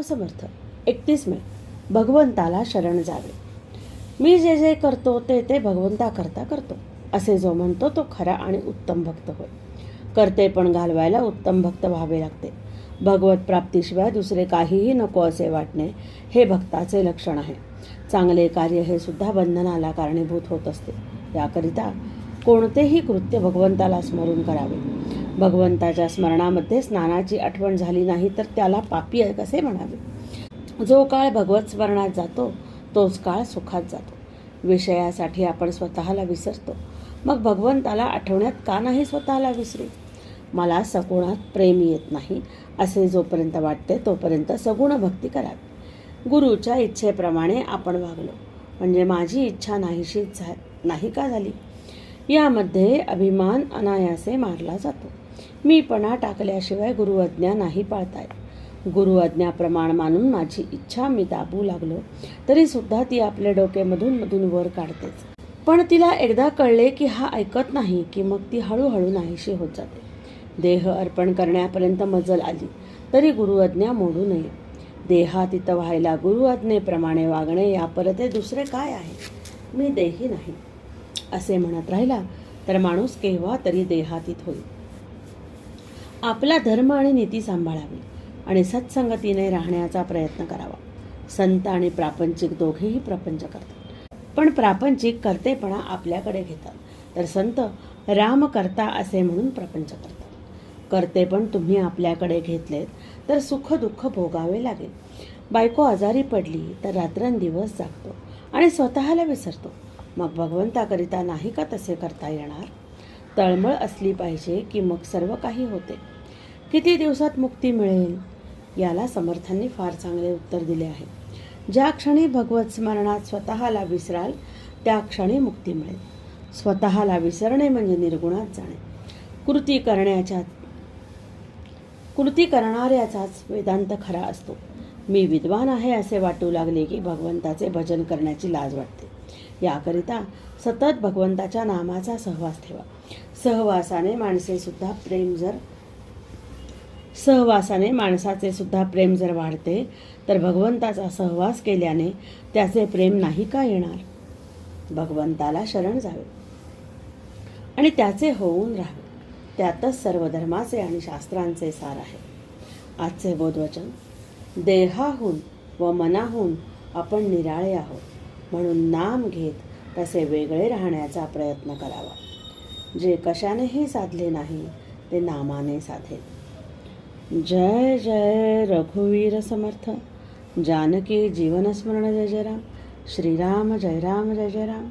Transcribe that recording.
रामसमर्थ समर्थ एकतीस मे भगवंताला शरण जावे. मी जे जे करतो ते ते भगवंता करता करतो असे जो म्हणतो तो खरा आणि उत्तम भक्त होय. करते पण घालवायला उत्तम भक्त व्हावे लागते. भगवत प्राप्तीशिवाय दुसरे काहीही नको असे वाटणे हे भक्ताचे लक्षण आहे. चांगले कार्य हे सुद्धा बंधनाला कारणीभूत होत असते. याकरिता कोणतेही कृत्य भगवंताला स्मरून करावे. भगवंताच्या स्मरणामध्ये स्नानाची आठवण झाली नाही तर त्याला पापी आहे कसे म्हणावे? जो काळ भगवत स्मरणात जातो तोच काळ सुखात जातो. विषयासाठी आपण स्वतःला विसरतो. मग भगवंताला आठवण्यात का नाही स्वतःला विसरू? मला सगुणात प्रेम येत नाही असे जोपर्यंत वाटते तोपर्यंत सगुण भक्ती करावी गुरुच्या इच्छेप्रमाणे आपण वागलो. म्हणजे माझी इच्छा नाहीशी झा नाही का झाली? यामध्ये अभिमान अनायासे मारला जातो. मीपणा टाकल्याशिवाय गुरु अज्ञा नाही पाळतायत गुरु अज्ञाप्रमाण मानून माझी इच्छा मी दाबू लागलो तरी सुद्धा ती आपल्या डोक्यामधून मधून वर काढतेच. पण तिला एकदा कळले की हा ऐकत नाही की मग ती हळूहळू नाहीशी होत जाते. देह अर्पण करण्यापर्यंत मजल आली तरी गुरुआज्ञा मोडू नये. देहातीत व्हायला गुरु आज्ञेप्रमाणे वागणे या परते दुसरे काय आहे? मी देही नाही. असे म्हणत राहिला तर माणूस केव्हा तरी देहातीत होईल. आपला धर्म आणि नीती सांभाळावी आणि सत्संगतीने राहण्याचा प्रयत्न करावा. संत आणि प्रापंचिक दोघेही प्रपंच करतात. पण प्रापंचिक कर्तेपणा आपल्याकडे घेतात. तर संत राम करता असे म्हणून प्रपंच करतात. करते पण तुम्ही आपल्याकडे घेतलेत तर सुख दुःख भोगावे लागेल. बायको आजारी पडली तर रात्रंदिवस जागतो आणि स्वतःला विसरतो. मग भगवंताकरिता नाही का तसे करता येणार? तळमळ असली पाहिजे की मग सर्व काही होते. किती दिवसात मुक्ती मिळेल? याला समर्थांनी फार चांगले उत्तर दिले आहे. ज्या क्षणी भगवत स्मरणात स्वतःला विसराल त्या क्षणी मुक्ती मिळेल. स्वतःला विसरणे म्हणजे निर्गुणात जाणे. कृती करण्याच्या कृती करणाऱ्याचाच वेदांत खरा असतो. मी विद्वान आहे असे वाटू लागले की भगवंताचे भजन करण्याची लाज वाटते. याकरिता सतत भगवंताच्या नामाचा सहवास ठेवा. सहवासाने माणसे सुद्धा प्रेम जर सहवासाने माणसाचे सुद्धा प्रेम जर वाढते तर भगवंताचा सहवास केल्याने त्याचे प्रेम नाही का येणार? भगवंताला शरण जावे आणि त्याचे होऊन राहावे. त्यातच सर्व धर्माचे आणि शास्त्रांचे सार आहे. आजचे बोधवचन देहाहून व मनाहून आपण निराळे आहोत. म्हणून नाम घेत तसे वेगळे राहण्याचा प्रयत्न करावा. जे कशानेही साधले नाही ते नामाने साधेल जय जय रघुवीर समर्थ. जानकी जीवनस्मरण जय जय राम. श्रीराम जय राम जय जय राम.